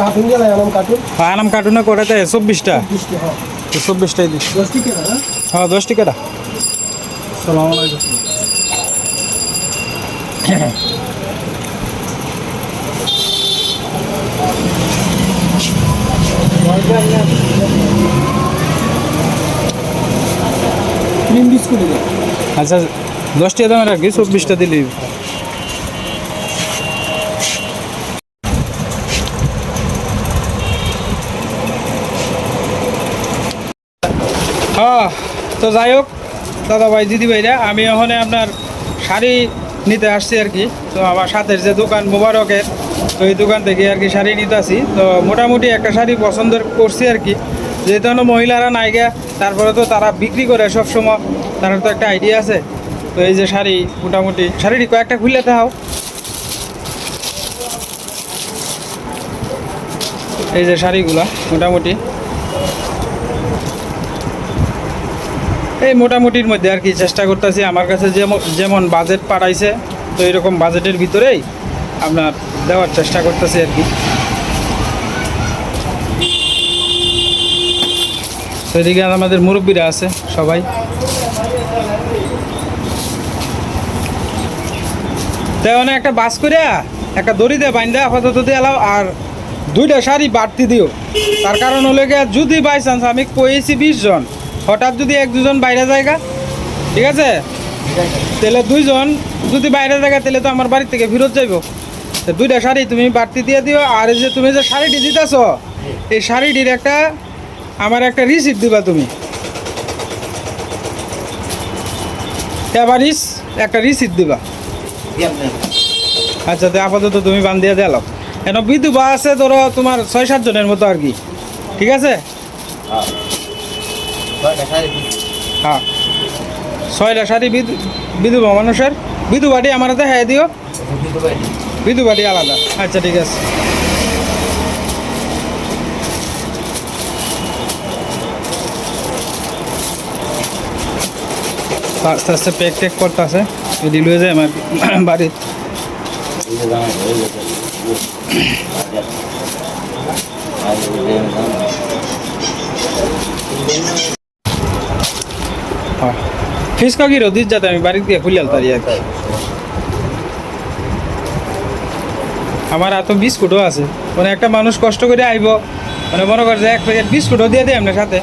Cartoon গেলে Anam cartoon Anam কার্টুনে কটাতে চব্বিশটা। বৃষ্টি হয়। তো চব্বিশটাই দিস। দশ টিকা না হ্যাঁ দশ টিকাটা সালাম আলাইকুম। ক্রিম বিস্কুট দিলে আচ্ছা দশটা দামের আর কি চব্বিশটা দিলি। তো যাই হোক দাদা ভাই দিদি ভাইরা আমি ওখানে আপনার শাড়ি নিতে আসছি আর কি। তো আমার সাথের যে দোকান মোবারকের, তো এই দোকান থেকে আর কি শাড়ি নিতে আসি। তো মোটামুটি একটা শাড়ি পছন্দ করছি আর কি। যেহেতু হলো মহিলারা নাইগা তারপরে তো তারা বিক্রি করে সব সময় তার তো একটা আইডিয়া আছে। তো এই যে শাড়ি, মোটামুটি শাড়িটি কয়েকটা খুললে দেখাও এই যে শাড়িগুলা, মোটামুটি। এই মোটামুটির মধ্যে আর কি চেষ্টা করতেছি। আমার কাছে যেমন যেমন বাজেট পাঠাইছে, তো এরকম বাজেটের ভিতরেই আপনার দেওয়ার চেষ্টা করতেছি আর কি। তো এদিকে আমাদের মুরব্বীরা আছে, সবাই। তেমন একটা বাস করে একটা দড়ি দিয়ে বাইন্দা আপাতত দিয়ে এলাও, আর দুইটা শাড়ি বাড়তি দিও। তার কারণ হলো যদি বাই চান্স আমি কয়েছি বিশ জন হঠাৎ যদি এক দুজন বাইরে জায়গা, ঠিক আছে? তাহলে দুইজন যদি বাইরে জায়গা, তাহলে তো আমার বাড়ি থেকে ফেরত যাইব। দুইটা শাড়ি তুমি বাড়তি দিয়ে দিও, আর যে তুমি যে শাড়িটি দিতেছ, এই শাড়িটির একটা, আমার একটা রিসিপ্ট দিবা তুমি। একটা রিসিপ্ট দিবা। আচ্ছা তো আপাতত তুমি বান দিয়ে দিলাম কেন, বিধবা আছে ধরো তোমার ছয় সাত জনের মতো আর কি। ঠিক আছে? হ্যাঁ। শাড়ি বিধু বিধবা মানুষের। বিধবাটি আমার হাতে হ্যাঁ দিও। বিধবাটি। আলাদা। আচ্ছা ঠিক আছে। আস্তে আস্তে প্যাক ট্যাক করতেছে। এটি লয়ে যায় আমার বাড়ির। কাকি রদিত যাতে আমি বাড়ি দিয়ে ফুলিয়াল তারি আর কি। আমার এত বিস্কুটও আছে। মানে একটা মানুষ কষ্ট করে আইব মানে মনে কর যে এক প্যাকেট বিস্কুটও দিয়ে দেয় আপনার সাথে।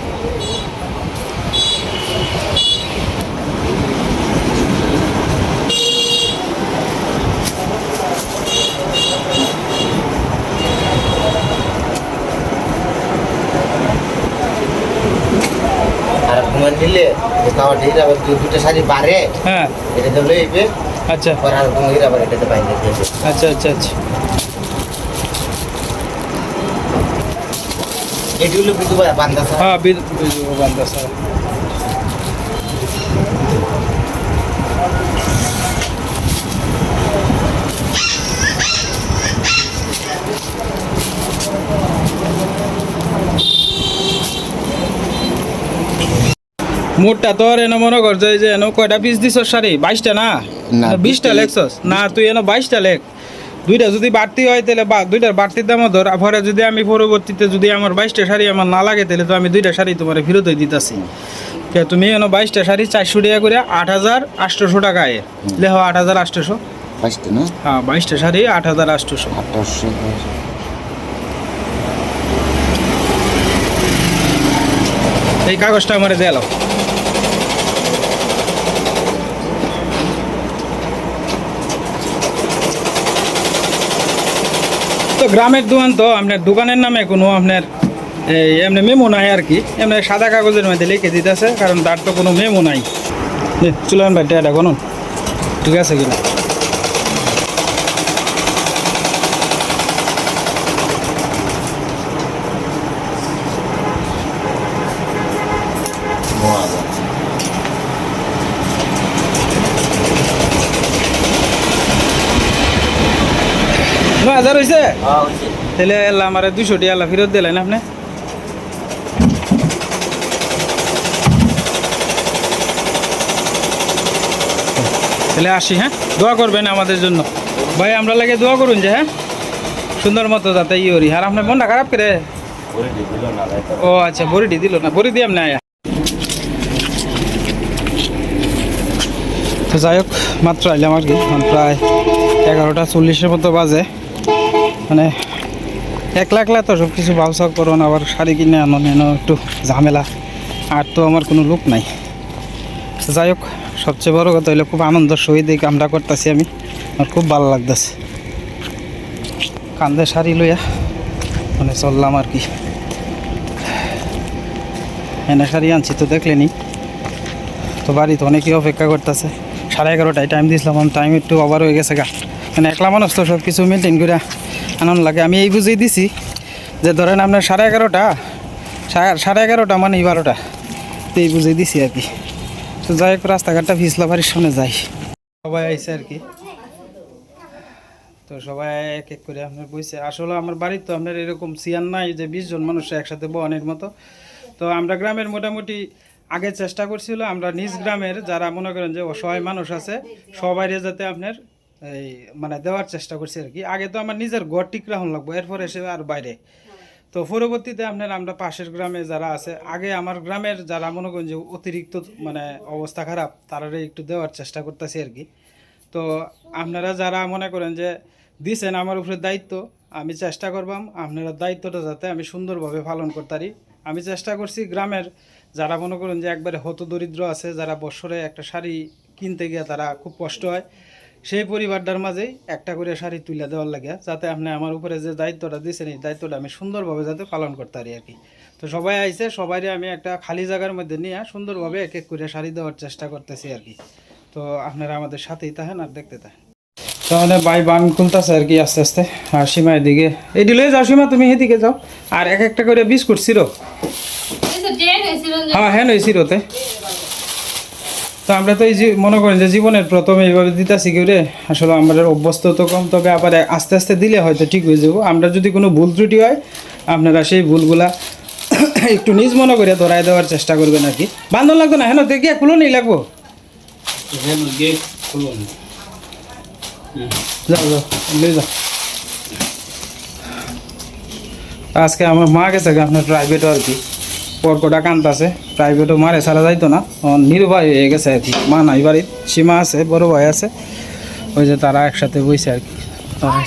খাওয়া ঠিক আবার দুই দুটো শাড়ি বাড়ে হ্যাঁ এটা তো লইবে আচ্ছা পর আর ঘুমিয়ে আবার এটাতে বাইরে দেবে আচ্ছা আচ্ছা আচ্ছা এটি হলো কিন্তু বান্ধা ছাড়া হ্যাঁ বিদ বিদ- মোটটা তোর এনে মনে কর যে এনে কয়টা পিস দিছ শাড়ি? বাইশটা না? বিশটা 20টা লেখছস? না তুই এনে বাইশটা লেখ। দুইটা যদি বাড়তি হয় তাহলে বা দুইটার বাড়তির দামও ধর। পরে যদি আমি পরবর্তীতে যদি আমার বাইশটা শাড়ি আমার না লাগে তাহলে তো আমি দুইটা শাড়ি তোমার ফেরত দিতেছি। তুমি এনে বাইশটা শাড়ি চারশো টাকা করে আট হাজার আটশোশো টাকা আয়ে লেহ আট হাজার আটশোশো। না? হ্যাঁ বাইশটা শাড়ি আট হাজার আটশোশো। এই কাগজটা আমার দেয়াল তো গ্রামের দোকান তো আপনার দোকানের নামে কোনো আপনার, এই, এমনি মেমো নাই আর কি। এমনি সাদা কাগজের মধ্যে লিখে দিতেছে, কারণ তার তো কোনো মেমো নাই। চলেন ভাই এটা গণন। ঠিক আছে কিনা? হাজার হয়েছে তাহলে আল্লাহ আমার দুশো টি আল্লাহ ফেরত দিলেন আপনি? তাহলে আসি হ্যাঁ? দোয়া করবেন আমাদের জন্য। ভাই আমরা লাগে দোয়া করুন যে হ্যাঁ? সুন্দর মতো যাতে ই করি। আর আপনার মনটা খারাপ করে? ও আচ্ছা বড়িটি দিল না। বড়ি দিয়ে না তো যাই হোক মাত্র আইলাম আর কি। প্রায় এগারোটা চল্লিশের মতো বাজে। মানে একলা একলা তো সব কিছু ব্যবসা করুন আবার শাড়ি কিনে আনো, নেনো, একটু ঝামেলা। আর তো আমার কোনো লোক নাই। যাই হোক, সবচেয়ে বড় কথা হইল, খুব আনন্দ সহিত এই কামটা করতেছি আমি। আমার খুব ভালো লাগতেছে। কান্দে শাড়ি লইয়া মানে চললাম আর কি। এনে শাড়ি আনছি তো দেখলেনি। তো বাড়িতে অনেকেই অপেক্ষা করতেছে। সাড়ে এগারোটায় টাইম দিয়েছিলাম আমার টাইম একটু ওভার হয়ে গেছে গা। মানে একলা মানুষ তো সব কিছু মেনটেন করে আনন্দ লাগে। আমি এই বুঝেই দিছি যে ধরেন আপনার সাড়ে এগারোটা সাড়ে এগারোটা মানে এই বারোটা। তো এই বুঝেই দিছি আর কি। তো যাই হোক, রাস্তাঘাটটা ভিজলা বাড়ির সামনে যাই। সবাই আইসে আর কি। তো সবাই এক এক করে আপনার বইছে। আসলে আমার বাড়ির তো আপনার এরকম সিয়ান নাই যে বিশ জন মানুষ একসাথে বহনের মতো। তো আমরা গ্রামের মোটামুটি আগে চেষ্টা করছিল, আমরা নিজ গ্রামের যারা মনে করেন যে অসহায় মানুষ আছে, সবাইরে যাতে আপনার এই মানে দেওয়ার চেষ্টা করছি আর কি। আগে তো আমার নিজের ঘর ঠিক রাখুন লাগবো, এরপর এসে আর বাইরে। তো পরবর্তীতে আপনার, আমরা পাশের গ্রামে যারা আছে, আগে আমার গ্রামের যারা মনে করেন যে অতিরিক্ত মানে অবস্থা খারাপ, তারারে একটু দেওয়ার চেষ্টা করতেছি আর কি। তো আপনারা যারা মনে করেন যে দিছেন আমার উপরে দায়িত্ব, আমি চেষ্টা করবাম, আপনারা দায়িত্বটা যাতে আমি সুন্দরভাবে পালন করতে পারি। আমি চেষ্টা করছি গ্রামের যারা মনে করেন যে একবারে হত দরিদ্র আছে, যারা বছরে একটা শাড়ি কিনতে গিয়ে তারা খুব কষ্ট হয় সেই পরিবারটার মাঝেই একটা করে শাড়ি তুলে দেওয়ার লাগে যাতে আপনি আমার উপরে যে দায়িত্বটা দিয়েছেন এই দায়িত্বটা আমি সুন্দরভাবে যাতে পালন করতে পারি আর কি। তো সবাই আইসে সবাইরে আমি একটা খালি জায়গার মধ্যে নিয়ে সুন্দরভাবে এক এক করে শাড়ি দেওয়ার চেষ্টা করতেছি আর কি। তো আপনারা আমাদের সাথেই থাকেন আর দেখতে থাকেন। তাহলে বাই বান খুলতেছে আর কি আস্তে আস্তে। আর সীমা এদিকে এই দিলে যাও সীমা তুমি এদিকে যাও। আর এক একটা করে বিস্কুট সিরো। হ্যাঁ হ্যাঁ নই সিরোতে। তো আমরা তো এই যে মনে করেন যে জীবনের প্রথমে এইভাবে দিতেছি কেউ রে আসলে আমাদের অভ্যস্ত তো কম তবে আবার আস্তে আস্তে দিলে হয়তো ঠিক হয়ে যাব। আমরা যদি কোনো ভুল ত্রুটি হয় আপনারা সেই ভুলগুলা একটু নিজ মনে করে ধরাই দেওয়ার চেষ্টা করবেন আর কি। বান্ধব লাগতো না? হ্যাঁ দেখি খুলো নেই লাগবো। যাও যাও যাও। আজকে আমার মা গেছে আপনার প্রাইভেটও আর কি পরকটা কান্ত আছে প্রাইভেটও মারে সারা যাইতো না। ও নির্ভয় হয়ে গেছে আর কি। মা নাই বাড়ির, সীমা আছে, বড় ভাই আছে। ওই যে তারা একসাথে বইছে আর কি। তারা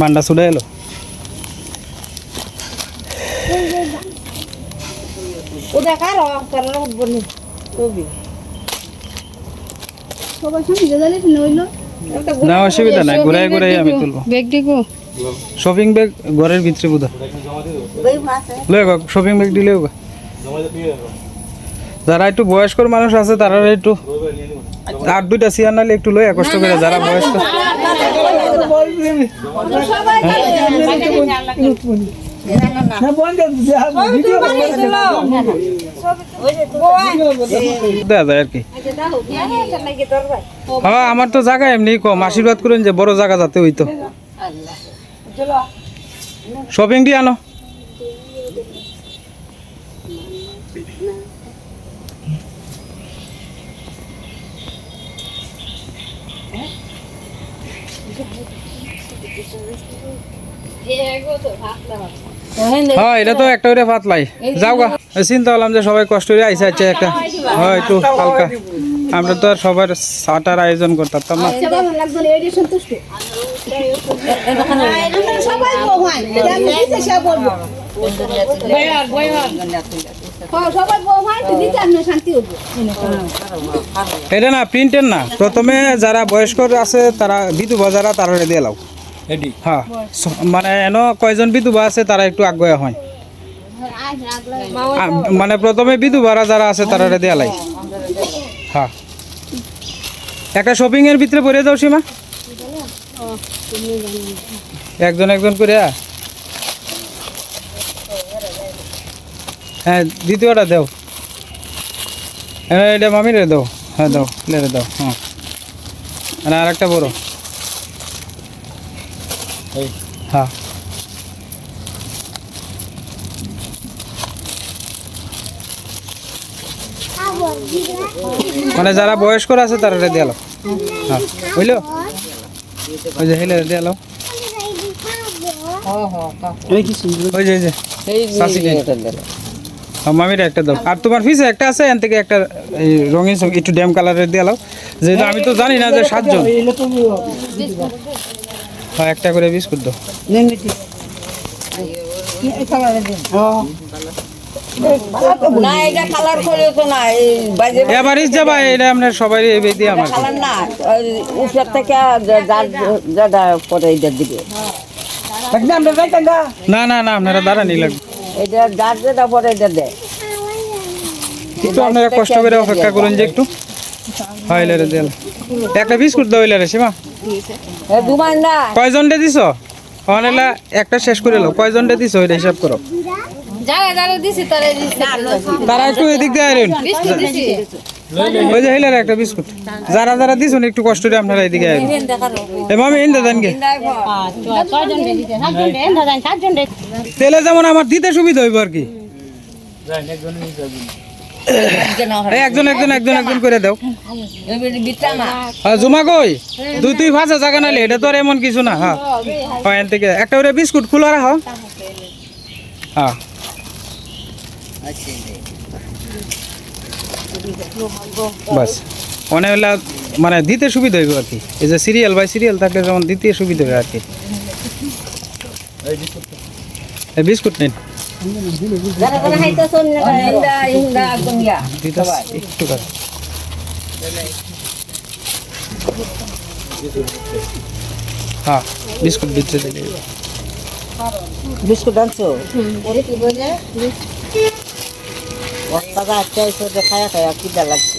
বান্ডা ছুটে এলো। উদা কার উদ্বনি কবি। সবাই সঙ্গে জানি নইলো না অসুবিধা নাই ঘুরাই ঘুরাই আমি তুলবো। ব্যাগ দিগো শপিং ব্যাগ ঘরের ভিতরে বোধ শপিং ব্যাগ দিলেও গো। যারা একটু বয়স্কর মানুষ আছে তারা একটু আর দুইটা চেয়ার নালে একটু লয়ে কষ্ট করে যারা বয়স্ক। হ্যাঁ আমার তো জায়গা এমনি কম। আশীর্বাদ করেন যে বড় জায়গা যাতে হইতো। শপিং দিয়ে আনো। হ্যাঁ এটা তো একটা করে পাতলাই যাও গা। চিন্তা করলাম যে সবাই কষ্ট করে আইসা আছে একটা। হয় একটু হালকা। আমরা তো আর সবার সাটার আয়োজন করতাম না? শান্তি হব এটা না প্রিন্টের না। প্রথমে যারা বয়স্ক আছে তারা বিধবা যারা তারা দিয়ে লাও। হ্যাঁ। মানে এন কয়জন বিধবা আছে তারা একটু আগ্রহ হয়। মানে প্রথমে বিধবারা যারা আছে তারা দেয়া লাই হ্যাঁ। একটা শপিং এর ভিতরে পড়ে যাও সীমা। একজন একজন করে হ্যাঁ। দ্বিতীয়টা দেও। হ্যাঁ এটা মামিরে দাও। হ্যাঁ দাও লেরে দাও হ্যাঁ। আর একটা বড়। হ্যাঁ। মানে যারা বয়স্করা আছে তারা দিয়ে এলো হ্যাঁ। বুঝলো? ওই যে হেলে দিয়ে এলো ওই যে ওই যে। শাসি নেই। হ্যাঁ, মামির একটা দাও। আর তোমার ফিসে একটা আছে এন থেকে একটা এই রঙিন সব একটু ড্যাম কালারের দিয়ে যেহেতু আমি তো জানি না যে সাতজন। হ্যাঁ একটা করে বিস্কুট দাও। না এটা কালার করে তো না এই বাজে এবার যাবা এটা আপনার সবাই দিয়ে আমার কালার না উপর থেকে যার যেটা পরে এটা দিবে। না না না আপনারা দাঁড়ানি লাগবে। এটা যার যেটা পরে এটা দেয় একটু আপনারা কষ্ট করে অপেক্ষা করুন যে একটু। একটা বিস্কুট দাও সীমা। কয়জনটা দিছ? অনেলা একটা শেষ করে লো কয়জনটা দিছ? ওইটা হিসাব করো। যারা যারা দিছি তারা দিছি তারা একটু এদিক দিয়ে আইলেন ওই যে হেলারে একটা বিস্কুট। যারা যারা দিছেন একটু কষ্ট করে আপনারা এদিকে আইলেন ইন্দা দেন গে। তেলে যেমন আমার দিতে সুবিধা হইব আর কি। এই একজন একজন একজন একজন করে দাও। হ্যাঁ জুমা কই? দুই তুই ভাষা জায়গা নাইলে এটা তো আর এমন কিছু না হ্যাঁ। হয় এন থেকে। একটা করে বিস্কুট খোলা রাখো। হ্যাঁ। বাস। অনেক মানে দিতে সুবিধা হইব আর কি। এই যে সিরিয়াল বাই সিরিয়াল থাকলে যেমন দিতে সুবিধা হবে আর কি। বিস্কুট নিন। দিতে একটু হ্যাঁ বিস্কুট দিলে। বিস্কুট আনছো? বস্তাটা আচ্ছা এসে খায়া খায়া কিটা লাগছে।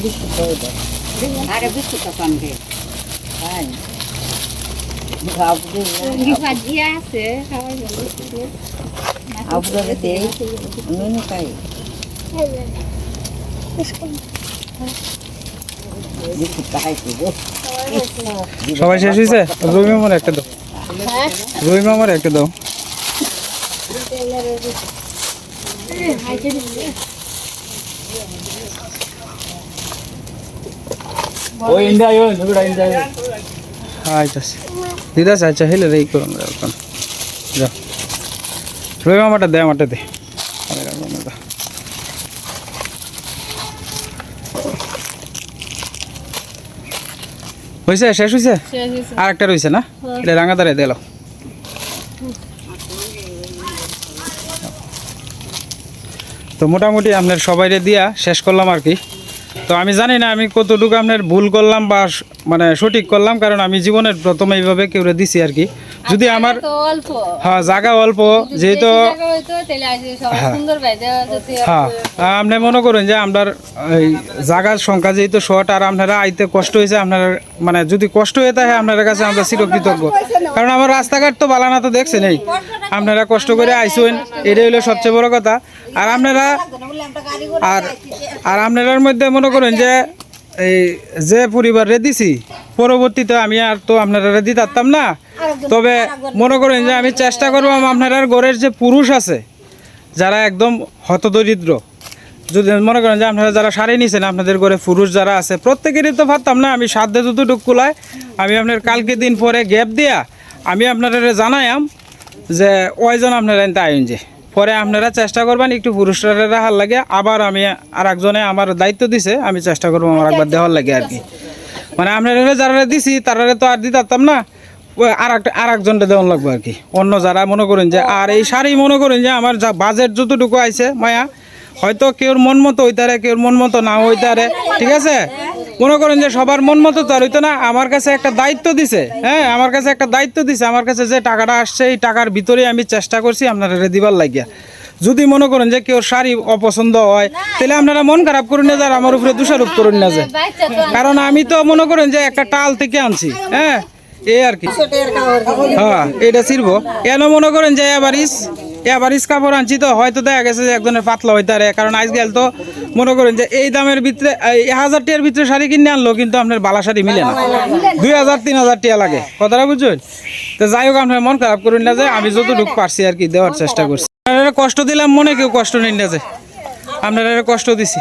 বিস্কুট হয়ে যায় আরে বিস্কুট কানবে হ্যাঁ আছে জন্য আবুরে দেই খাই সবাই শেষ হয়েছে? রুই মামার একটা দাও। রুই মামার একটা দাও। আচ্ছা দিদা আচ্ছা হেলে রে করুন রুই মামাটা দে আমারটা দে আরে রাখো না দা। হয়েছে শেষ হয়েছে আর একটা রয়েছে না? এটা রাঙা দাঁড়িয়ে দিল তো মোটামুটি আপনার সবাইরে দিয়া শেষ করলাম আর কি। তো আমি জানি না আমি কতটুকু আপনার ভুল করলাম বা মানে সঠিক করলাম কারণ আমি জীবনের প্রথমে এইভাবে কেউ দিছি আর কি। যদি আমার হ্যাঁ জায়গা অল্প যেহেতু যদি হ্যাঁ আপনি মনে করেন যে আপনার এই জায়গার সংখ্যা যেহেতু শর্ট আর আপনারা আইতে কষ্ট হয়েছে আপনার মানে যদি কষ্ট হয়ে থাকে আপনার কাছে আমরা চিরকৃতজ্ঞ। কারণ আমার রাস্তাঘাট তো বালানা তো দেখছেন এই আপনারা কষ্ট করে আইসেন এটাই হলো সবচেয়ে বড় কথা। আর আপনারা আর আর আপনার মধ্যে মনে করেন যে এই যে পরিবারে দিছি, পরবর্তীতে আমি আর তো আপনারা দিতে পারতাম না। তবে মনে করেন যে আমি চেষ্টা করব আপনার ঘরের যে পুরুষ আছে, যারা একদম হতদরিদ্র, যদি মনে করেন যে আপনারা যারা সারি নিছেন, আপনাদের ঘরে পুরুষ যারা আছে, প্রত্যেকেরই তো পারতাম না আমি সাধ্যে যতটুকু কুলায়, আমি আপনার কালকে দিন পরে গ্যাপ দিয়া আমি আপনারা জানাইম যে ওইজন আপনারা এনতে আইন যে। পরে আপনারা চেষ্টা করবেন একটু পুরুষরা রাখার লাগে। আবার আমি আর একজনে আমার দায়িত্ব দিছে, আমি চেষ্টা করব আমার একবার দেওয়ার লাগে আর কি। মানে আপনারা যারা দিছি তারা তো আর দিতে পারতাম না আর একটা আর একজনটা দেওয়ান লাগবে আর কি। অন্য যারা মনে করেন যে, আর এই শাড়ি মনে করেন যে, আমার যা বাজেট যতটুকু আইছে, মায়া, হয়তো কেউর মন মতো হইতারে, কেউর মন মতো না হইতারে, ঠিক আছে? মনে করেন যে সবার মন মতো তো হইতো না, আমার কাছে একটা দায়িত্ব দিছে। হ্যাঁ আমার কাছে একটা দায়িত্ব দিছে, আমার কাছে যে টাকাটা আসছে, এই টাকার ভিতরে আমি চেষ্টা করছি আপনারা দিবার লাগিয়া। যদি মনে করেন যে কেউ শাড়ি অপছন্দ হয়, তাহলে আপনারা মন খারাপ করুন না, যার আমার উপরে দোষারোপ করুন না যে। কারণ আমি তো মনে করেন যে একটা টাল থেকে আনছি হ্যাঁ এই আর কি। হ্যাঁ এটা ছিড়বো। কেন মনে করেন যে এবার এবার কাপড় আনছি তো, হয়তো দেখা গেছে যে একজনের পাতলা হইতে পারে। কারণ আজকাল তো, মনে করেন যে এই দামের ভিতরে, এই হাজার টিয়ার ভিতরে শাড়ি কিনে আনলো, কিন্তু আপনার বালা শাড়ি মিলে না। দুই হাজার, তিন হাজার টিয়া লাগে। কথাটা বুঝছেন? তো যাই হোক, আপনার মন খারাপ করুন না যে আমি যতটুকু পারছি আর কি দেওয়ার চেষ্টা করছি। আপনারা কষ্ট দিলাম, মনে কেউ কষ্ট নিন না যে। আপনারা কষ্ট দিছি।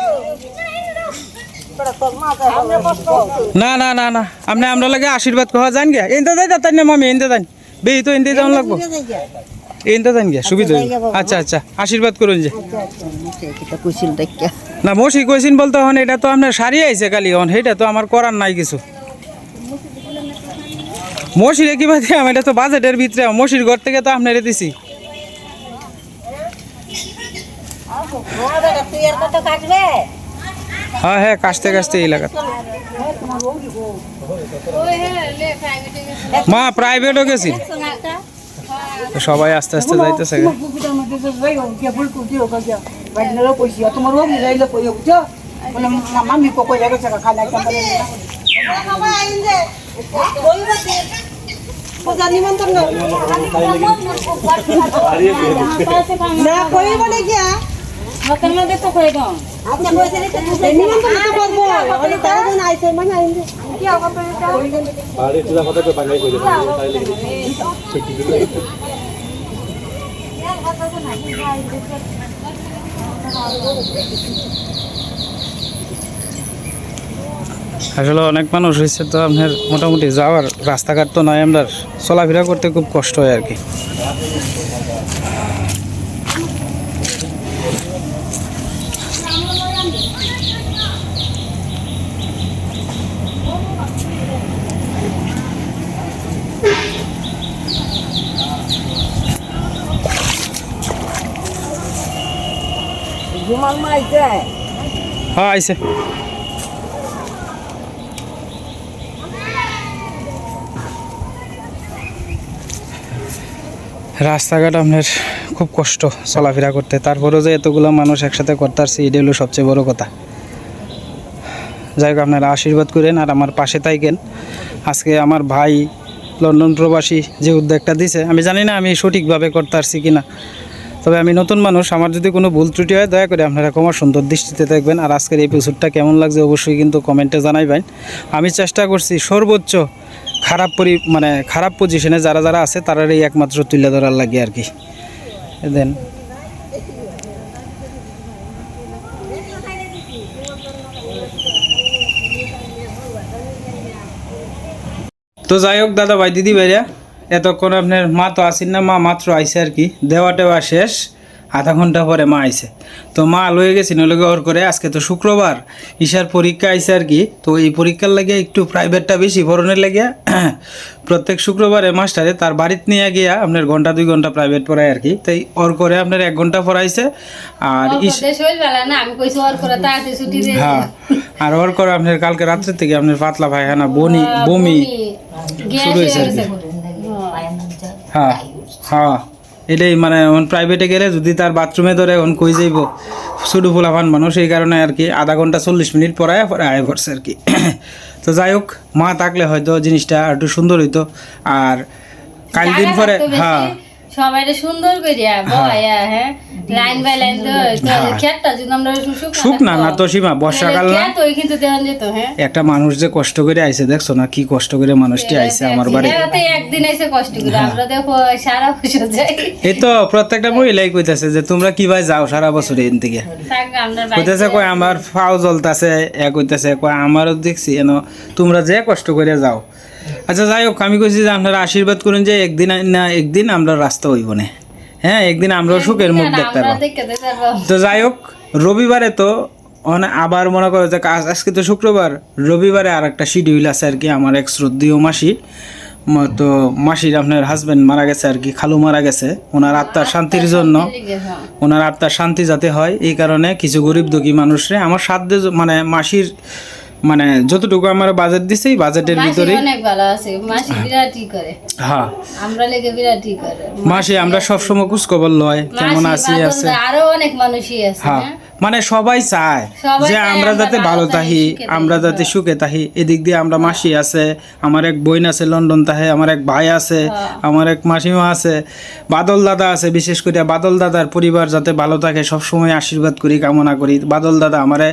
না না না না। আপনি আমরা লাগে আশীর্বাদ কহা যান গে এনতে যাই তাই না মামি এনতে যান বেই তো এনতে যাওয়ান লাগবো। এনতে যান গে সুবিধা আচ্ছা আচ্ছা আশীর্বাদ করুন যে। না মসি কইছিন বলতে হন এটা তো আপনার সারি আইছে কালি হন তো আমার করার নাই কিছু। কি বাদ এটা তো বাজেটের ভিতরে মসির ঘর থেকে তো আপনারে দিছি। হ্যাঁ হ্যাঁ কাশতে কাশতে এই মা প্রাইভেটও গেছি সবাই আস্তে আস্তে যাইতেছে গে। তোমার ও মিলাইলে কই বুঝছ বলে আসলে অনেক মানুষ হয়েছে তো আপনার মোটামুটি যাওয়ার রাস্তাঘাট তো নয়, আমরা চলাফেরা করতে খুব কষ্ট হয় আর কি। মাইছে হ্যাঁ আইসে রাস্তাঘাট আপনার খুব কষ্ট চলাফেরা করতে। তারপরেও যে এতগুলো মানুষ একসাথে করতে পারছি এটা হলো সবচেয়ে বড় কথা। যাই হোক, আপনারা আশীর্বাদ করেন আর আমার পাশে থাকেন। আজকে আমার ভাই লন্ডন প্রবাসী যে উদ্যোগটা দিছে, আমি জানি না আমি সঠিকভাবে করতে পারছি কিনা। তবে আমি নতুন মানুষ, আমার যদি কোনো ভুল ত্রুটি হয়, দয়া করে আপনারা কমার সুন্দর দৃষ্টিতে দেখবেন। আর আজকের এপিসোডটা কেমন লাগছে অবশ্যই কিন্তু কমেন্টে জানাইবেন। আমি চেষ্টা করছি সর্বোচ্চ খারাপ পরি মানে খারাপ পজিশনে যারা যারা আছে, তারারই একমাত্র তুলে ধরার লাগে আর কি। দেন। তো যাই হোক, দাদা ভাই, দিদি ভাইরা এতক্ষণ আপনার মা তো আসেন না মা মাত্র আইসে আর কি। দেওয়া টেওয়া শেষ আধা ঘণ্টা পরে মা আইসে। তো মা লয়ে গেছিল লগে ওর করে। আজকে তো শুক্রবার ঈশার পরীক্ষা আইসে আর কি। তো এই পরীক্ষার লাগে একটু প্রাইভেটটা বেশি ভরণের লাগে। প্রত্যেক শুক্রবারে মাস্টারে তার বাড়িতে নিয়ে গিয়া আপনার ঘণ্টা দুই ঘণ্টা প্রাইভেট পড়ায় আর কি। তাই ওর করে আপনার এক ঘণ্টা পড়াইছে। আর হ্যাঁ আর ওর করে আপনার কালকে রাত্রে থেকে আপনার পাতলা পায়খানা বনি বমি শুরু হয়েছে আর কি। হ্যাঁ হ্যাঁ। এটাই মানে প্রাইভেটে গেলে যদি তার বাথরুমে ধরে এখন কই যাইব শুধু ফুলাফান মানুষ এই কারণে আর কি আধা ঘণ্টা চল্লিশ মিনিট পরায় পরে আয় করছে আর কি। তো যাই হোক মা থাকলে হয়তো জিনিসটা আর একটু সুন্দর হইতো। আর কাল দিন পরে হ্যাঁ। সবাই সুন্দর করিয়া বয়া হ্যাঁ? লাইন বাই লাইন তো খেতটা যদি আমরা সুখ না না তো সীমা বর্ষাকাল না? ওই কিন্তু দেওয়া যেত হ্যাঁ? একটা মানুষ যে কষ্ট করে আইছে দেখছ না কি কষ্ট করে মানুষটি আইছে আমার বাড়ি? এরাতে একদিন এসে কষ্ট করে আমরা দেখো সারা বছর যাই। এই তো প্রত্যেকটা মহিলাই কইতাছে যে তোমরা কি ভাই যাও সারা বছর এন থেকে থাক কয় আমার ফাও জ্বলতাছে। এ কইতেছে কয় আমারও দেখছি এন তোমরা যে কষ্ট করে যাও। আচ্ছা যাই হোক আমি কইছি যে আপনারা আশীর্বাদ করুন যে একদিন না একদিন আমরা রাস্তা হইব না হ্যাঁ একদিন আমরা সুখের মুখ দেখতে পারব। তো যাই হোক রবিবারে তো মানে আবার মনে করো যে কাজ আজকে তো শুক্রবার রবিবারে আর একটা শিডিউল আছে আর কি আমার এক শ্রদ্ধীয় মাসি তো মাসির আপনার হাজবেন্ড মারা গেছে আর কি খালু মারা গেছে ওনার আত্মার শান্তির জন্য হ্যাঁ। ওনার আত্মার শান্তি যাতে হয় এই কারণে কিছু গরিব দুঃখী মানুষরে আমার সাধ্য মানে মাসির মানে যতটুকু আমার বাজেট দিছে বাজেটের ভিতরে অনেক ভালো আছে মাসি বিরাটই করে। হ্যাঁ। আমরা লেগে বিরাটই করে। মাসি আমরা সব সময় খোঁজ খবর লয় কেমন আছি আছে? আরও অনেক মানুষই আছে হ্যাঁ। হ্যাঁ? মানে সবাই চায় যে আমরা যাতে ভালো থাকি, আমরা যাতে হ্যাঁ। সুখে থাকি এদিক দিয়ে আমরা মাসি আছে আমার এক বোন আছে লন্ডন তাহে আমার এক ভাই আছে হ্যাঁ। আমার এক মাসিমা আছে বাদল দাদা আছে বিশেষ করে বাদল দাদার পরিবার যাতে ভালো থাকে সব সময় আশীর্বাদ করি কামনা করি। বাদল দাদা আমারে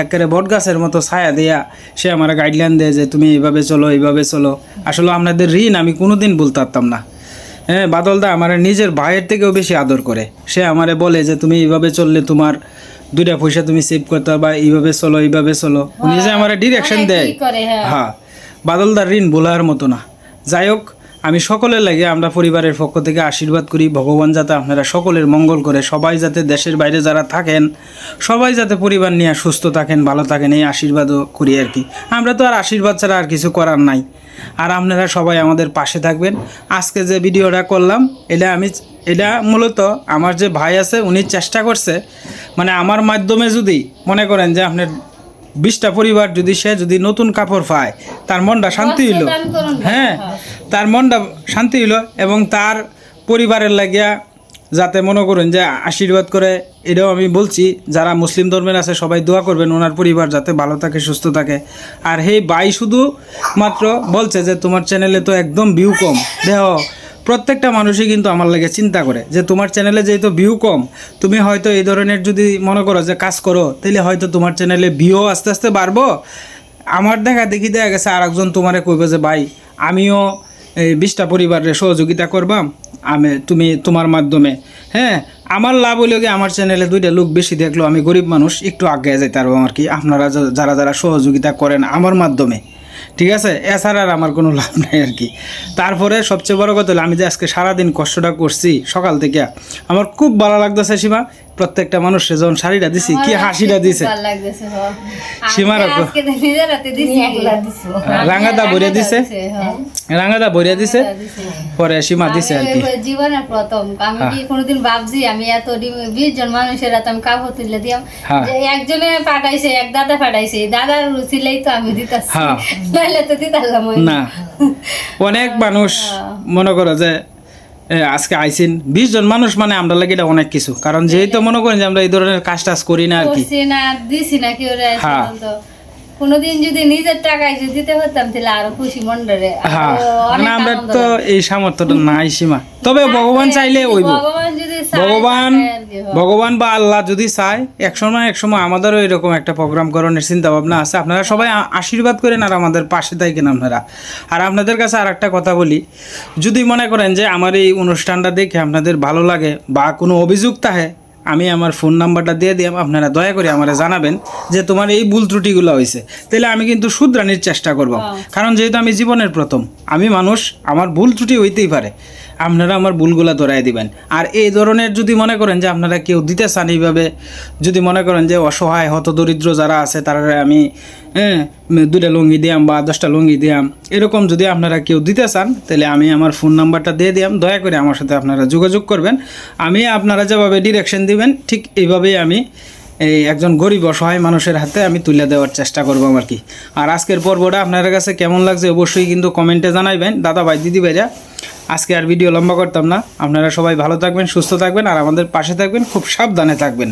একেবারে বট গাছের মতো ছায়া দেয়া সে আমার গাইডলাইন দেয় যে তুমি এইভাবে চলো এইভাবে চলো। আসলে আপনাদের ঋণ আমি কোনোদিন বলতে পারতাম না। হ্যাঁ বাদলদা আমার নিজের ভাইয়ের থেকেও বেশি আদর করে। সে আমারে বলে যে তুমি এইভাবে চললে তোমার দুইটা পয়সা তুমি সেভ করতে পারবা এইভাবে চলো এইভাবে চলো। উনি যে আমার ডিরেকশন দেয়। হ্যাঁ। হ্যাঁ বাদলদার ঋণ বলার মতো না। যাই হোক আমি সকলের লাগে আমরা পরিবারের পক্ষ থেকে আশীর্বাদ করি ভগবান যাতে আপনারা সকলের মঙ্গল করে সবাই যাতে দেশের বাইরে যারা থাকেন সবাই যাতে পরিবার নিয়ে সুস্থ থাকেন ভালো থাকেন এই আশীর্বাদও করি আর কি। আমরা তো আর আশীর্বাদ ছাড়া আর কিছু করার নাই। আর আপনারা সবাই আমাদের পাশে থাকবেন। আজকে যে ভিডিওটা করলাম এটা আমি এটা মূলত আমার যে ভাই আছে উনি চেষ্টা করছে মানে আমার মাধ্যমে যদি মনে করেন যে আপনার বিশটা পরিবার যদি সে যদি নতুন কাপড় পায় তার মনটা শান্তি হইল। ভাই, হ্যাঁ। হ্যাঁ। তার মনটা শান্তি হইল এবং তার পরিবারের লাগিয়া যাতে মনে করুন যে আশীর্বাদ করে এটাও আমি বলছি যারা মুসলিম ধর্মের আছে সবাই দোয়া করবেন ওনার পরিবার যাতে ভালো থাকে সুস্থ থাকে। আর হে বাই শুধু মাত্র বলছে যে তোমার চ্যানেলে তো একদম ভিউ কম। দেহ প্রত্যেকটা মানুষই কিন্তু আমার লাগে চিন্তা করে যে তোমার চ্যানেলে যেহেতু ভিউ কম, তুমি হয়তো এই ধরনের যদি মনে করো যে কাজ করো তাহলে হয়তো তোমার চ্যানেলে ভিউ আস্তে আস্তে বাড়বো। আমার দেখা দেখি দেখা গেছে আর একজন তোমারে কইবে যে, ভাই, আমিও এই বিশটা পরিবারের সহযোগিতা করবাম, আমি, তুমি তোমার মাধ্যমে। হ্যাঁ আমার লাভ হইলে কি আমার চ্যানেলে দুইটা লোক বেশি দেখল, আমি গরিব মানুষ, একটু আগে যাইতে পারব আর কি? আপনারা যারা যারা সহযোগিতা করেন আমার মাধ্যমে। ঠিক আছে? এছাড়া আর আমার কোনো লাভ নাই আর কি। তারপরে সবচেয়ে বড় কথা হলো, আমি যে আজকে সারাদিন কষ্টটা করছি সকাল থেকে, আমার খুব ভালো লাগতেছে সীমা। প্রত্যেকটা মানুষ যখন শাড়িটা দিছি কি হাসিটা দিছে। ভালো হ্যাঁ। সীমার। রাঙাদা ভরিয়া দিছে। হ্যাঁ। রাঙাদা ভরিয়া দিছে। পরে সীমা দিছে আর কি। জীবনের প্রথম। আমি কি কোনোদিন ভাবছি আমি এত বিশ জন মানুষের হাতে আমি কাপড় তুলে দিয়াম। হ্যাঁ। যে একজনে পাঠাইছে এক দাদা পাঠাইছে দাদার রুচিলেই তো আমি দিতাছি। হ্যাঁ। নাহলে তো দিতাম না। অনেক মানুষ মনে করো যে আজকে আইসেন বিশ জন মানুষ মানে আমরা লাগে এটা অনেক কিছু। কারণ যেহেতু মনে করেন যে আমরা এই ধরনের কাজ টাজ করি না আর কি। করছি না দিছি না কি রে হ্যাঁ। কোনোদিন যদি নিজের টাকায় যদি দিতে হতাম তাহলে আরও খুশি মন্ডরে হ্যাঁ আমরা তো এই সামর্থ্যটা নাই সীমা। তবে ভগবান চাইলে ওইব। ভগবান যদি ভগবান হয়। বা আল্লাহ যদি চায় এক সময় এক সময় আমাদেরও এরকম একটা প্রোগ্রাম করানোর চিন্তা ভাবনা আছে। আপনারা সবাই আশীর্বাদ করেন আর আমাদের পাশে থাকেন আপনারা। আর আপনাদের কাছে আর একটা কথা বলি। যদি মনে করেন যে আমার এই অনুষ্ঠানটা দেখে আপনাদের ভালো লাগে বা কোনো অভিযোগ থাকে আমি আমার ফোন নাম্বারটা দিয়ে দিলাম আপনারা দয়া করে আমারে জানাবেন যে তোমার এই ভুল ত্রুটিগুলো হয়েছে। তাহলে আমি কিন্তু শুধরানির চেষ্টা করব। কারণ যেহেতু আমি জীবনের প্রথম আমি মানুষ আমার ভুল ত্রুটি হইতেই পারে। আপনারা আমার ভুলগুলা ধরাই দিবেন। আর এই ধরনের যদি মনে করেন যে আপনারা কেউ দিতে চান এইভাবে, যদি মনে করেন যে অসহায়, হতদরিদ্র যারা আছে, তারা আমি হ্যাঁ দুটা লুঙ্গি দিয়াম বা দশটা লুঙ্গি দিয়াম, এরকম যদি আপনারা কেউ দিতে চান, তাহলে আমি আমার ফোন নাম্বারটা দিয়ে দিয়াম। দয়া করে আমার সাথে আপনারা যোগাযোগ করবেন। আমি আপনারা যেভাবে ডিরেকশন দিবেন, ঠিক এইভাবেই আমি এই একজন গরিব, অসহায় মানুষের হাতে আমি তুলে দেওয়ার চেষ্টা করব আর কি। আর আজকের পর্বটা আপনার কাছে কেমন লাগছে অবশ্যই কিন্তু কমেন্টে জানাইবেন। দাদা ভাই দিদি ভাইরা আজকে আর ভিডিও লম্বা করতাম না। আপনারা সবাই ভালো থাকবেন, সুস্থ থাকবেন, আর আমাদের পাশে থাকবেন, খুব সাবধানে থাকবেন।